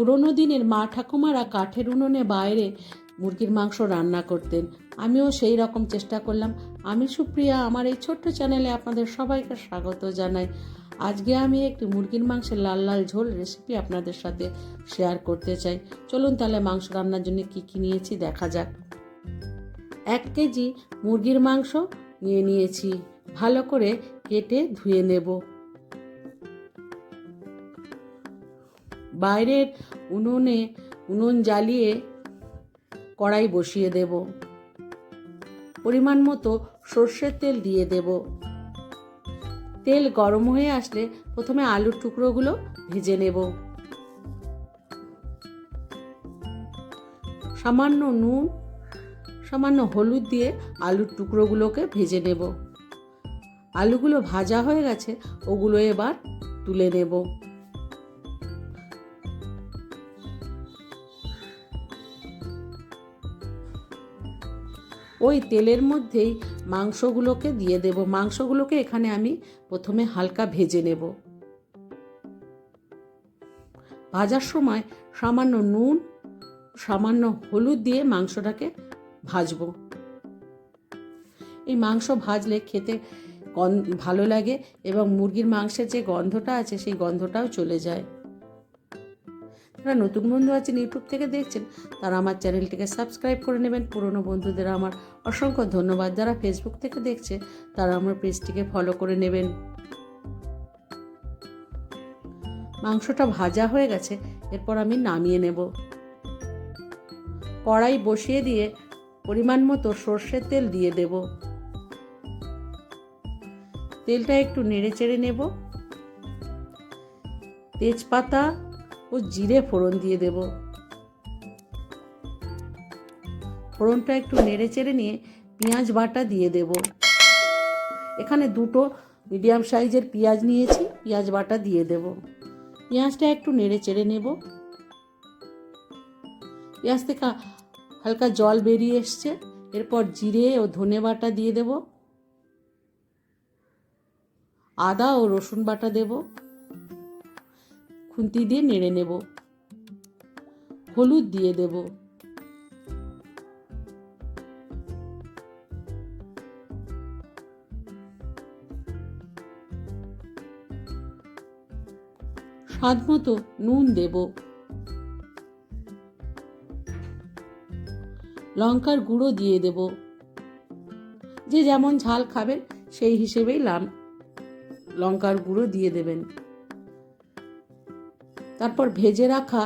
পুরনো দিনের মা ঠাকুমারা কাঠের উনুনে বাইরে মুরগির মাংস রান্না করতেন। আমিও সেই রকম চেষ্টা করলাম। আমি সুপ্রিয়া, আমার এই ছোট্ট চ্যানেলে আপনাদের সবাইকে স্বাগত জানাই। আজকে আমি একটি মুরগির মাংসের লাল লাল ঝোল রেসিপি আপনাদের সাথে শেয়ার করতে চাই। চলুন তাহলে মাংস রান্নার জন্য কী কী নিয়েছি দেখা যাক। এক কেজি মুরগির মাংস নিয়ে নিয়েছি। ভালো করে কেটে ধুয়ে নেব। বাইরের উনুনে, উনুন জ্বালিয়ে কড়াই বসিয়ে দেব। পরিমাণ মতো সর্ষের তেল দিয়ে দেব। তেল গরম হয়ে আসলে প্রথমে আলুর টুকরোগুলো ভেজে নেব। সামান্য নুন, সামান্য হলুদ দিয়ে আলুর টুকরোগুলোকে ভেজে নেব। আলুগুলো ভাজা হয়ে গেছে, ওগুলো এবার তুলে নেব। ওই তেলের মধ্যেই মাংসগুলোকে দিয়ে দেব। মাংসগুলোকে এখানে আমি প্রথমে হালকা ভেজে নেব। ভাজার সময় সামান্য নুন, সামান্য হলুদ দিয়ে মাংসটাকে ভাজবো। এই মাংস ভাজলে খেতে ভালো লাগে এবং মুরগির মাংসের যে গন্ধটা আছে সেই গন্ধটাও চলে যায়। যারা নতুন বন্ধু আছেন, ইউটিউব থেকে দেখছেন, তারা আমার চ্যানেলটিকে সাবস্ক্রাইব করে নেবেন। পুরনো বন্ধুদের আমার অসংখ্য ধন্যবাদ। যারা ফেসবুক থেকে দেখছে, তারা আমার পেজটিকে ফলো করে নেবেন। মাংসটা ভাজা হয়ে গেছে, এরপর আমি নামিয়ে নেব। কড়াই বসিয়ে দিয়ে পরিমাণ মতো সর্ষের তেল দিয়ে দেব। তেলটা একটু নেড়ে চেড়ে নেব। তেজপাতা ও জিরে ফোড়ন দিয়ে দেব। ফোড়নটা একটু নেড়ে চেড়ে নিয়ে পেঁয়াজ বাটা দিয়ে দেব। এখানে দুটো মিডিয়াম সাইজের পেঁয়াজ নিয়েছি, পেঁয়াজ বাটা দিয়ে দেব। পেঁয়াজটা একটু নেড়ে চেড়ে নেব। পেঁয়াজ থেকে হালকা জল বেরিয়ে এসছে, এরপর জিরে ও ধনে বাটা দিয়ে দেব। আদা ও রসুন বাটা দেব। খুন্তি দিয়ে নেড়ে নেব। হলুদ দিয়ে দেব। স্বাদ মতো নুন দেব। লঙ্কার গুঁড়ো দিয়ে দেব। যে যেমন ঝাল খাবেন সেই হিসেবেই লাম লঙ্কার গুঁড়ো দিয়ে দেবেন। তারপর ভেজে রাখা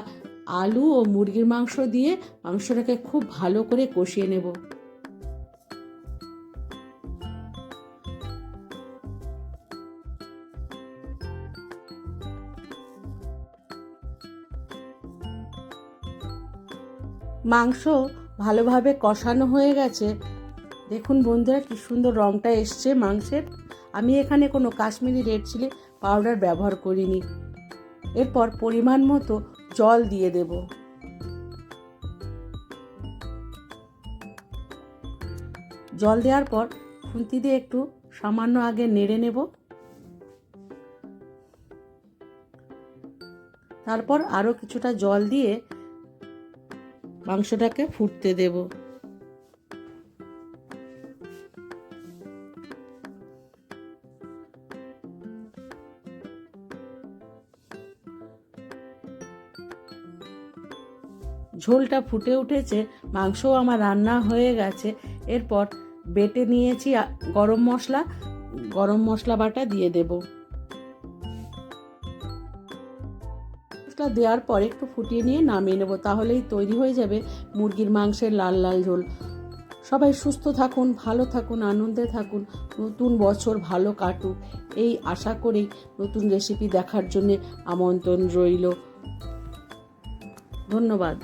আলু ও মুরগির মাংস দিয়ে মাংসটাকে খুব ভালো করে কষিয়ে নেব। মাংস ভালোভাবে কষানো হয়ে গেছে। দেখুন বন্ধুরা, কি সুন্দর রঙটা এসছে মাংসের। আমি এখানে কোনো কাশ্মীরি রেড চিলি পাউডার ব্যবহার করিনি। এরপর পরিমাণ মতো জল দিয়ে দেব। জল দেওয়ার পর খুন্তি দিয়ে একটু সামান্য আগে নেড়ে নেব। তারপর আরও কিছুটা জল দিয়ে মাংসটাকে ফুটতে দেব। ঝোলটা ফুটে উঠেছে, মাংসও আমার রান্না হয়ে গেছে। এরপর বেটে নিয়েছি গরম মশলা গরম মশলা বাটা দিয়ে দেব। মশলা দেওয়ার পর একটু ফুটিয়ে নিয়ে নামিয়ে নেব, তাহলেই তৈরি হয়ে যাবে মুরগির মাংসের লাল লাল ঝোল। সবাই সুস্থ থাকুন, ভালো থাকুন, আনন্দে থাকুন, নতুন বছর ভালো কাটুক। এই আশা করেই নতুন রেসিপি দেখার জন্যে আমন্ত্রণ রইল। ধন্যবাদ।